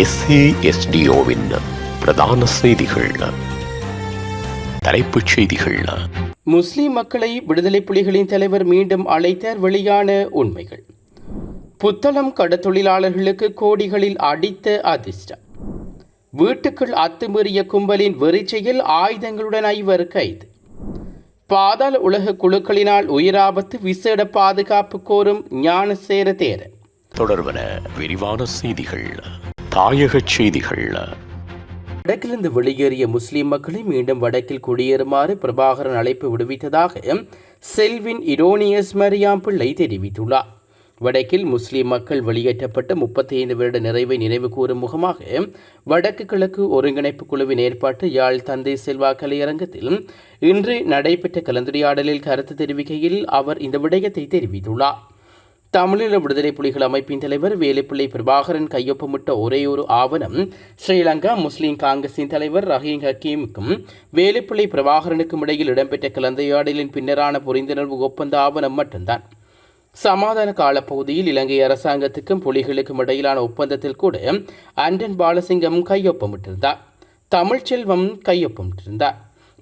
எஸ்ஏஎஸ்டிஓவின் பிரதான செய்திகள். தலைப்புச் செய்திகள். முஸ்லிம் மக்களை விடுதலை புலிகளின் தலைவர் மீண்டும் அழைத்தார் வெளியான உண்மைகள். புத்தளம் கடத்தொழிலாளர்களுக்கு கோடிகளில் அடித்த அதிர்ஷ்டம். வீட்டுக்குள் அத்துமீறிய கும்பலின் வெறிச்சையில் ஆயுதங்களுடன் ஐவர் கைது. பாதாள உலக குழுக்களினால் உயிராபத்து விசேட பாதுகாப்பு கோரும் ஞானசேர தேரர் தொடர்வன விரிவான செய்திகள். தாயகச் செய்திகள். வடக்கிலிருந்து வெளியேறிய முஸ்லிம் மக்களை மீண்டும் வடக்கில் குடியேறுமாறு பிரபாகரன் அழைப்பு விடுவித்ததாக செல்வின் இரோனியஸ் மரியாம் பிள்ளை தெரிவித்துள்ளார். வடக்கில் முஸ்லிம் மக்கள் வெளியேற்றப்பட்ட முப்பத்தி ஐந்து வருட நிறைவை நினைவு கூறும் முகமாக வடக்கு கிழக்கு ஒருங்கிணைப்பு குழுவின் ஏற்பாட்டு யாழ் தந்தை செல்வா கலையரங்கத்தில் இன்று நடைபெற்ற கலந்துரையாடலில் கருத்து தெரிவிக்கையில் அவர் இந்த விடயத்தை தெரிவித்துள்ளார். தமிழீழ விடுதலை புலிகள் அமைப்பின் தலைவர் வேலுப்பிள்ளை பிரபாகரன் கையொப்பமிட்ட ஒரே ஒரு ஆவணம் ஸ்ரீலங்கா முஸ்லீம் காங்கிரசின் தலைவர் ரஹீம் ஹக்கீமுக்கும் வேலுப்பிள்ளை பிரபாகரனுக்கும் இடையில் இடம்பெற்ற கலந்துரையாடலின் பின்னரான புரிந்துணர்வு ஒப்பந்த ஆவணம் மட்டும்தான். சமாதான காலப்பகுதியில் இலங்கை அரசாங்கத்துக்கும் புலிகளுக்கும் இடையிலான ஒப்பந்தத்தில் கூட அண்டன் பாலசிங்கம் கையொப்பமிட்டிருந்தார். தமிழ்ச்செல்வம் கையொப்பமிட்டிருந்தார்.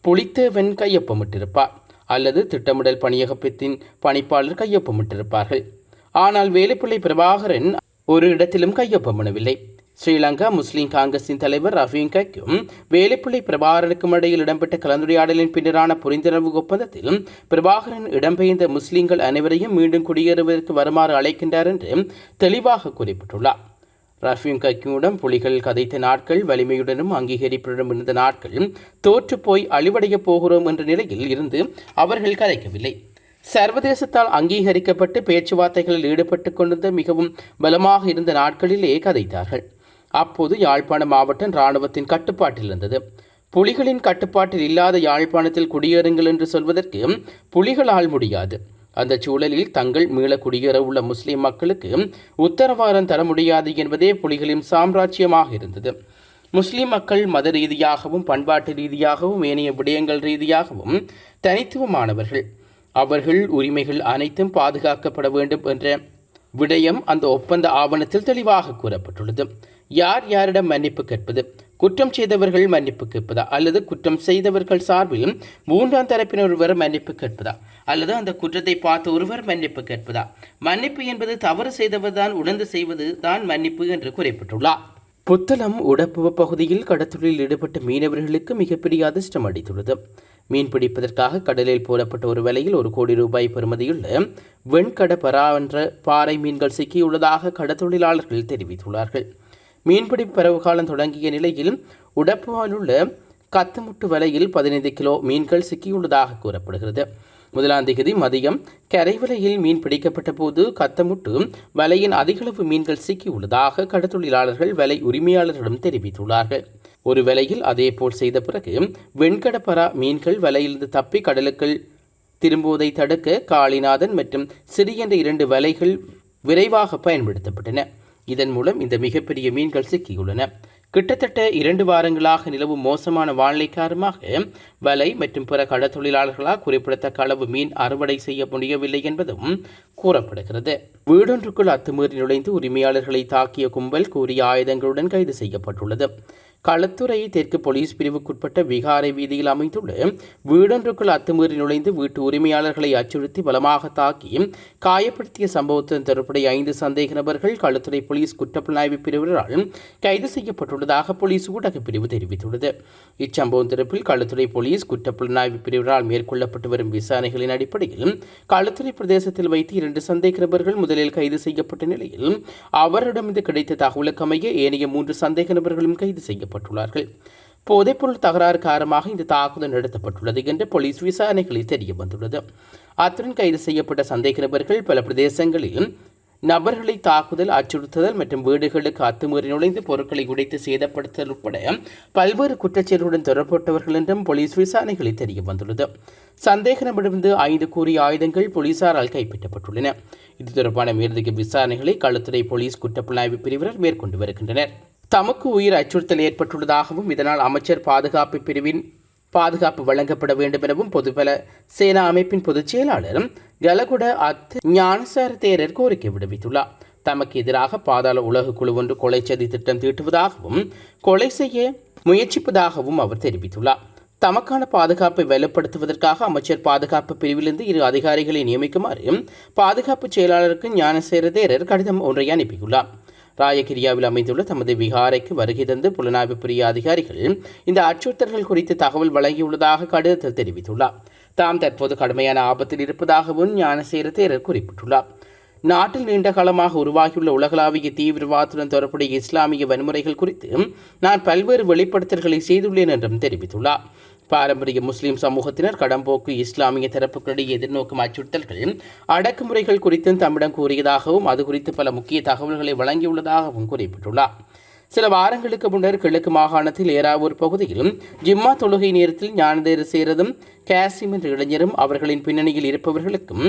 புலித்தேவன் கையொப்பமிட்டிருப்பார். அல்லது திட்டமிடல் பணியகப்பத்தின் பணிப்பாளர் கையொப்பமிட்டிருப்பார்கள். ஆனால் வேலுப்பிள்ளை பிரபாகரன் ஒரு இடத்திலும் கையொப்பமிடவில்லை ஸ்ரீலங்கா முஸ்லிம் காங்கிரசின் தலைவர் ரஃபீம் கக்கும் வேலுப்பிள்ளை பிரபாகரனுக்கும் இடையில் இடம்பெற்ற கலந்துரையாடலின் பின்னரான புரிந்துணர்வு ஒப்பந்தத்தில் பிரபாகரன் இடம்பெயர்ந்த முஸ்லிம்கள் அனைவரையும் மீண்டும் குடியேறுவதற்கு வருமாறு அழைக்கின்றார் என்று தெளிவாக குறிப்பிட்டுள்ளார். ரஃபீம் கக்கியுடன் புலிகள் கதைத்த நாட்கள் வலிமையுடனும் அங்கீகரிப்புடனும் இருந்த நாட்கள் தோற்றுப்போய் அழிவடையப் போகிறோம் என்ற நிலையில் இருந்து அவர்கள் கதைக்கவில்லை சர்வதேசத்தால் அங்கீகரிக்கப்பட்டு பேச்சுவார்த்தைகளில் ஈடுபட்டு கொண்டிருந்த மிகவும் பலமாக இருந்த நாட்களிலே கதைத்தார்கள். அப்போது யாழ்ப்பாண மாவட்டம் இராணுவத்தின் கட்டுப்பாட்டில் இருந்தது. புலிகளின் கட்டுப்பாட்டில் இல்லாத யாழ்ப்பாணத்தில் குடியேறுங்கள் என்று சொல்வதற்கு புலிகளால் முடியாது. அந்த சூழலில் தங்கள் மீள குடியேற உள்ள முஸ்லிம் மக்களுக்கு உத்தரவாதம் தர முடியாது என்பதே புலிகளின் சாம்ராஜ்யமாக இருந்தது. முஸ்லிம் மக்கள் மத ரீதியாகவும் பண்பாட்டு ரீதியாகவும் ஏனைய விடயங்கள் ரீதியாகவும் தனித்துவமானவர்கள். அவர்கள் உரிமைகள் அனைத்தும் பாதுகாக்கப்பட வேண்டும் என்ற விடயம் அந்த ஒப்பந்த ஆவணத்தில் தெளிவாக கூறப்பட்டுள்ளது. யார் யாரிடம் மன்னிப்பு கேட்பது? குற்றம் செய்தவர்கள் மன்னிப்பு கேட்பதா? அல்லது குற்றம் செய்தவர்கள் சார்பிலும் மூன்றாம் தரப்பினர் ஒருவர் மன்னிப்பு கேட்பதா? அல்லது அந்த குற்றத்தை பார்த்த ஒருவர் மன்னிப்பு கேட்பதா? மன்னிப்பு என்பது தவறு செய்தவர் தான் உணர்ந்து செய்வது தான் மன்னிப்பு என்று குறிப்பிட்டுள்ளார். புத்தளம் உடப்புவ பகுதியில் கடத்தொழில் ஈடுபட்ட மீனவர்களுக்கு மிகப்பெரிய அதிர்ஷ்டம் அடித்துள்ளது மீன் பிடிப்பதற்காக கடலில் போடப்பட்ட ஒரு விலையில் ஒரு கோடி ரூபாய் பெறுமதியுள்ள வெண்கட பரா என்ற பாறை மீன்கள் சிக்கியுள்ளதாக கடத்தொழிலாளர்கள் தெரிவித்துள்ளார்கள். மீன்பிடி பரவு காலம் தொடங்கிய நிலையில் உடப்பாலுள்ள கத்துமுட்டு வலையில் பதினைந்து கிலோ மீன்கள் சிக்கியுள்ளதாக கூறப்படுகிறது. முதலாம் தேதி மதியம் கரைவலையில் மீன் பிடிக்கப்பட்ட போது கத்தமுட்டு வலையின் அதிகளவு மீன்கள் சிக்கியுள்ளதாக கடத்தொழிலாளர்கள் வலை உரிமையாளர்களிடம் தெரிவித்துள்ளார்கள். ஒரு வேளையில் அதேபோல் செய்த பிறகு வெண்கடப்பரா மீன்கள் வலையிலிருந்து தப்பி கடலுக்குள் திரும்புவதை தடுக்க காளிநாதன் மற்றும் சிறியன்ற இரண்டு வலைகள் விரைவாக பயன்படுத்தப்பட்டன. இதன் மூலம் இந்த மிகப்பெரிய மீன்கள் சிக்கியுள்ளன. கிட்டத்தட்ட இரண்டு வாரங்களாக நிலவும் மோசமான வானிலை காரணமாக வலை மற்றும் பிற கடற்தொழிலாளர்களால் குறிப்பிடத்தக்க அளவு மீன் அறுவடை செய்ய முடியவில்லை என்பதும் கூறப்படுகிறது. வீடொன்றுக்குள் அத்துமீறி நுழைந்து உரிமையாளர்களை தாக்கிய கும்பல் கூறிய ஆயுதங்களுடன் கைது செய்யப்பட்டுள்ளது. களத்துறை தெற்கு போலீஸ் பிரிவுக்குட்பட்ட விகாரை வீதியில் அமைந்துள்ள வீடொன்றுக்குள் அத்துமீறி நுழைந்து வீட்டு உரிமையாளர்களை அச்சுறுத்தி பலமாக தாக்கி காயப்படுத்திய சம்பவத்துடன் தொடர்புடைய ஐந்து சந்தேக நபர்கள் களத்துறை போலீஸ் குற்றப்புலனாய்வு பிரிவினரால் கைது செய்யப்பட்டுள்ளதாக போலீஸ் ஊடக பிரிவு தெரிவித்துள்ளது. இச்சம்பவம் தொடர்பில் களத்துறை போலீஸ் குற்றப்புலனாய்வு பிரிவினரால் மேற்கொள்ளப்பட்டு வரும் விசாரணைகளின் அடிப்படையில் களுத்துறை பிரதேசத்தில் வைத்து இரண்டு சந்தேக நபர்கள் முதலில் கைது செய்யப்பட்ட நிலையில் அவரிடமிருந்து கிடைத்த தகவலுக்கு அமைய ஏனைய மூன்று சந்தேக நபர்களும் கைது செய்யப்பட்டுள்ளார்கள் போதைப்பொருள் தகராறு காரணமாக இந்த தாக்குதல் நடத்தப்பட்டுள்ளது என்று போலீஸ் விசாரணைகளில் தெரிய வந்துள்ளது. அத்துடன் கைது செய்யப்பட்ட சந்தேக நபர்கள் பல பிரதேசங்களில் நபர்களை தாக்குதல் அச்சுறுத்துதல் மற்றும் வீடுகளுக்கு அத்துமீறி நுழைந்து பொருட்களை உடைத்து சேதப்படுத்தல் உட்பட பல்வேறு குற்றச்செயல்களுடன் தொடர்பட்டவர்கள் என்றும் போலீஸ் விசாரணைகளில் தெரிய வந்துள்ளது. சந்தேக நபரிடமிருந்து ஐந்து கூறிய ஆயுதங்கள் போலீசாரால் கைப்பற்றப்பட்டுள்ளன. இது தொடர்பான மேலதிக விசாரணைகளை களத்துறை போலீஸ் குற்றப்புலனாய்வு பிரிவினர் மேற்கொண்டு வருகின்றனர். தமக்கு உயிர் அச்சுறுத்தல் ஏற்பட்டுள்ளதாகவும் இதனால் அமைச்சர் பாதுகாப்பு பிரிவின் பாதுகாப்பு வழங்கப்பட வேண்டும் எனவும் பொதுபல சேனா அமைப்பின் பொதுச் செயலாளரும் கலகுட அத் ஞானசார தேரர் கோரிக்கை விடுவித்துள்ளார். தமக்கு எதிராக பாதாள உலக குழு ஒன்று கொலை சதி திட்டம் தீட்டுவதாகவும் கொலை செய்ய முயற்சிப்பதாகவும் அவர் தெரிவித்துள்ளார். தமக்கான பாதுகாப்பை வலுப்படுத்துவதற்காக அமைச்சர் பாதுகாப்பு பிரிவிலிருந்து இரு அதிகாரிகளை நியமிக்குமாறு பாதுகாப்பு செயலாளருக்கு ஞானசேர தேரர் கடிதம் ஒன்றை அனுப்பியுள்ளார். ராயகிரியாவில் அமைந்துள்ள தமது விகாரைக்கு வருகை தந்து புலனாய்வு பிரிய அதிகாரிகள் இந்த அச்சுறுத்தல்கள் குறித்து தகவல் வழங்கியுள்ளதாக கடிதத்தில் தெரிவித்துள்ளார். தாம் தற்போது கடுமையான ஆபத்தில் இருப்பதாகவும் ஞானசேர தேரர் குறிப்பிட்டுள்ளார். நாட்டில் நீண்ட காலமாக உருவாகியுள்ள உலகளாவிய தீவிரவாதத்துடன் தொடர்புடைய இஸ்லாமிய வன்முறைகள் குறித்து நான் பல்வேறு வெளிப்படுத்தல்களை செய்துள்ளேன் என்றும் தெரிவித்துள்ளார். பாரம்பரிய முஸ்லிம் சமூகத்தினர் கடம்போக்கு இஸ்லாமிய தரப்புகளிடையே எதிர்நோக்கும் அச்சுறுத்தல்கள் அடக்குமுறைகள் குறித்தும் தம்மிடம் கூறியதாகவும் அது குறித்து பல முக்கிய தகவல்களை வழங்கியுள்ளதாகவும் குறிப்பிட்டுள்ளார். சில வாரங்களுக்கு முன்னர் கிழக்கு மாகாணத்தில் ஏராவூர் பகுதியில் ஜிம்மா தொழுகை நேரத்தில் ஞானதேர சேரதும் காசிம் என்ற இளைஞரும் அவர்களின் பின்னணியில் இருப்பவர்களுக்கும்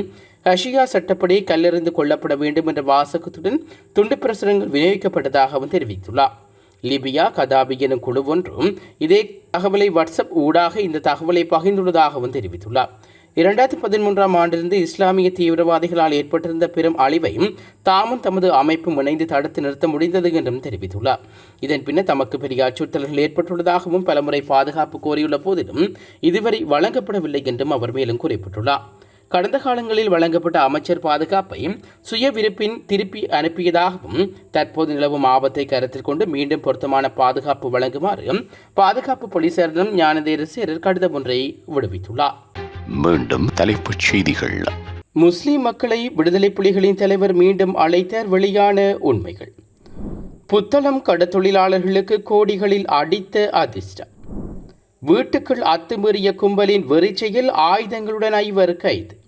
ஹஷியா சட்டப்படி கல்லெறிந்து கொள்ளப்பட வேண்டும் என்ற வாசகத்துடன் துண்டு பிரசுரங்கள் விநியோகிக்கப்பட்டதாகவும் தெரிவித்துள்ளார். லிபியா கதாபி எனும் குழு ஒன்றும் இதே தகவலை வாட்ஸ்அப் ஊடாக இந்த தகவலை பகிர்ந்துள்ளதாகவும் தெரிவித்துள்ளார். இரண்டாயிரத்தி பதிமூன்றாம் ஆண்டிலிருந்து இஸ்லாமிய தீவிரவாதிகளால் ஏற்பட்டிருந்த பெரும் அழிவையும் தாமும் தமது அமைப்பும் இணைந்து தடுத்து நிறுத்த முடிந்தது என்றும் தெரிவித்துள்ளார். இதன் பின்னர் தமக்கு பெரிய அச்சுறுத்தல்கள் ஏற்பட்டுள்ளதாகவும் பலமுறை பாதுகாப்பு கோரியுள்ள போதிலும் இதுவரை வழங்கப்படவில்லை என்றும் அவர் மேலும் குறிப்பிட்டுள்ளார். கடந்த காலங்களில் வழங்கப்பட்ட அமைச்சர் பாதுகாப்பை சுய விருப்பின் திருப்பி அனுப்பியதாகவும் தற்போது நிலவும் ஆபத்தை கருத்தில் கொண்டு மீண்டும் பொருத்தமான பாதுகாப்பு வழங்குமாறு பாதுகாப்பு போலீசாரிடம் ஞானதேரசேரர் கடிதம் ஒன்றை விடுவித்துள்ளார். மீண்டும் தலைப்புச் செய்திகள். முஸ்லிம் மக்களை விடுதலை புலிகளின் தலைவர் மீண்டும் அழைத்தார் வெளியான உண்மைகள். புத்தளம் கடத்தொழிலாளர்களுக்கு கோடிகளில் அடித்த அதிர்ஷ்டம். வீட்டுக்குள் அத்துமீறிய கும்பலின் வெறிச்சையில் ஆயுதங்களுடன் ஐவர் கைது.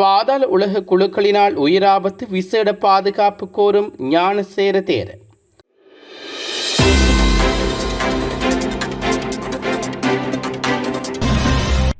பாதாள உலக குழுக்களினால் உயிராபத்து விசேட பாதுகாப்பு கோரும் ஞானசேர தேரன்.